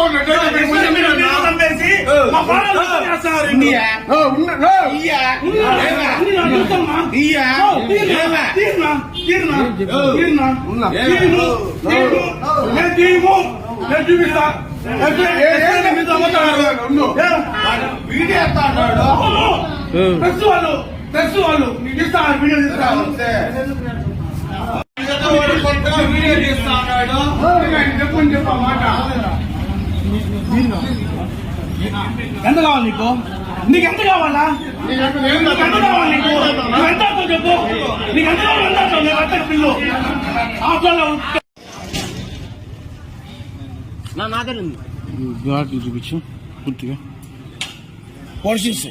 మీరు మీరు చంపేసి మా ప్రాణాలు తీసేస్తున్నారు ఇప్పుడు. అన్ని నా చూస్తామ్మా. ఓ, తీర్నా, తీర్నా, తీర్నా, తీర్నా. తీర్ను, తీర్ను. నేను తీయము. నేను చూపిస్తా. ఎక్కడ- ఎక్కడ మీతో అమ్ముతున్నారు? ఏం? అవును. ప్రెస్ వాళ్ళు. ప్రెస్ వాళ్ళు. నీకు ఇస్తా వీడియో తీస్తా చెప్పండి చెప్ప మాట. ఎంత కావాలి నీకు నీకు ఎంత కావాలా నీకు ఎంత కావాలి నీకు నువ్వు ఎంత చెప్పు నీకు ఎంత కావాలి ఎంత అవుతావు నేను అంత పిల్లు ఆఫ్లో బ్లాక్ చూపించు పూర్తిగా పోర్షన్స్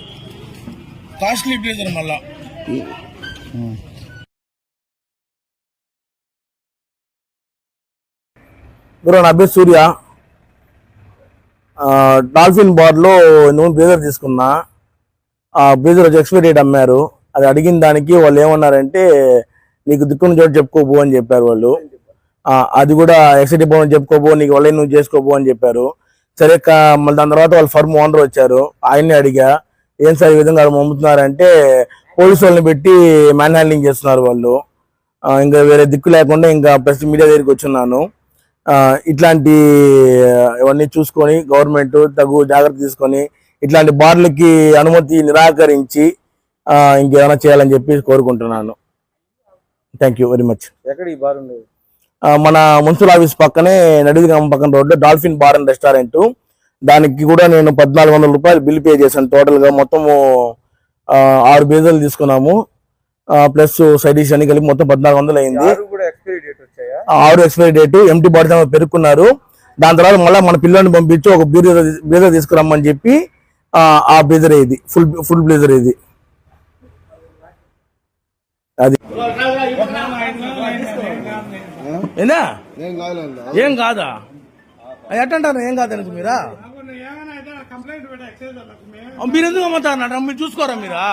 కాస్ట్లీ బ్లేజర్ మళ్ళా బ్రో నా పేరు సూర్య. డాల్ఫిన్ బార్లో నువ్వు బ్లేజర్ తీసుకున్నా. ఆ బ్లేజర్ వచ్చి ఎక్స్పైరీ డేట్ అమ్మారు. అది అడిగిన దానికి వాళ్ళు ఏమన్నారంటే నీకు దిక్కున్న చోటు చెప్పుకోబో అని చెప్పారు వాళ్ళు. అది కూడా ఎక్సైటీ పోవని చెప్పుకోబో నీకు వాళ్ళే నువ్వు చేసుకోబో అని చెప్పారు. సరే కా- మళ్ళీ దాని తర్వాత వాళ్ళు ఫర్మ్ ఓనర్ వచ్చారు. ఆయన్ని అడిగా ఏం సార్ ఈ విధంగా వాళ్ళు మమ్ముతున్నారంటే పోలీసు వాళ్ళని పెట్టి మ్యాన్ హ్యాండ్లింగ్ చేస్తున్నారు వాళ్ళు. ఇంకా వేరే దిక్కు లేకుండా ఇంకా ప్రెస్ మీడియా దగ్గరికి వచ్చున్నాను. ఇట్లాంటి ఇవన్నీ చూసుకొని గవర్నమెంట్ తగు జాగ్రత్త తీసుకొని ఇట్లాంటి బార్లకి అనుమతి నిరాకరించి ఇంకేమైనా చేయాలని చెప్పి కోరుకుంటున్నాను. థ్యాంక్ యూ వెరీ మచ్ ఎక్కడ ఈ బార్ ఉండేది? మన మున్సిపల్ ఆఫీస్ పక్కనే నడిదిగామ పక్కన రోడ్లో డాల్ఫిన్ బార్ అండ్ రెస్టారెంట్. దానికి కూడా నేను పద్నాలుగు వందల రూపాయలు బిల్ పే చేశాను. టోటల్గా మొత్తము ఆరు బీజలు తీసుకున్నాము. ప్లస్ సైడ్ డిష్ అన్ని కలిపి మొత్తం పద్నాలుగు వందలు అయింది. ఆరు కూడా ఎక్స్పైరీ డేట్ ఎంటీ బాడీ పెరుక్కున్నారు. దాని తర్వాత మళ్ళీ మన పిల్లల్ని పంపించి ఒక బీజర్ బీజర్ తీసుకురమ్మని చెప్పి ఆ, ఆ బీజర్ ఇది. ఫుల్ ఫుల్ బ్లేజర్ ఇది. అది. ఏం కాదా? ఎట్టంటారు? ఏం కాదనుకు మీరా? మేము ఆ, మీరు ఎందుకు అమ్ముతారన్నట మీరు చూసుకోరా మీరా.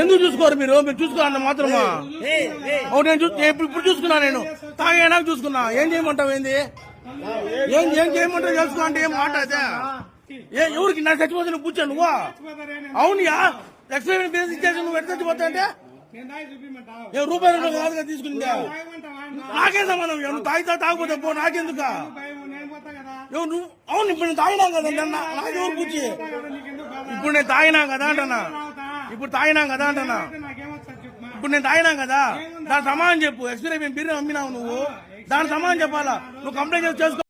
ఎందుకు చూసుకోరు మీరు? మీరు చూసుకోరన్న మాత్రమా? నేను ఇప్పుడు చూసుకున్నా నేను. తాగేనాక చూసుకున్నా. ఏం చేయమంటావు ఏంది? ఏం ఏం చేయమంటావు తెలుసుకో అంటే ఏం మాట అయితే ఏ ఎవరికి? నా చచ్చిపోతే నువ్వు కూర్చో నువ్వు. అవునియా ఎక్స్పైరీ బేస్ ఇచ్చేసి నువ్వు ఎట్లా చచ్చిపోతా అంటే? ఏ రూపాయలు కాదుగా తీసుకుందా. నాకేం నువ్వు తాగితే తాగపోతే పో నాకెందుక భయం నేను పోతా కదా ఎవరు నువ్వు? అవును ఇప్పుడు నేను తాగినా కదా అన్న నాకెవరు కూర్చి? ఇప్పుడు నేను తాగినా కదా అంటన్నా. ఇప్పుడు తాగినా కదా అంటన్నా. ఇప్పుడు నేను తాగినా కదా? దాని సమానం చెప్పు. ఎక్స్పైరీ అయిపోయిన బిర్యానీ అమ్మినావు నువ్వు. దాని సమానం చెప్పాలా? నువ్వు కంప్లైంట్ చేసుకో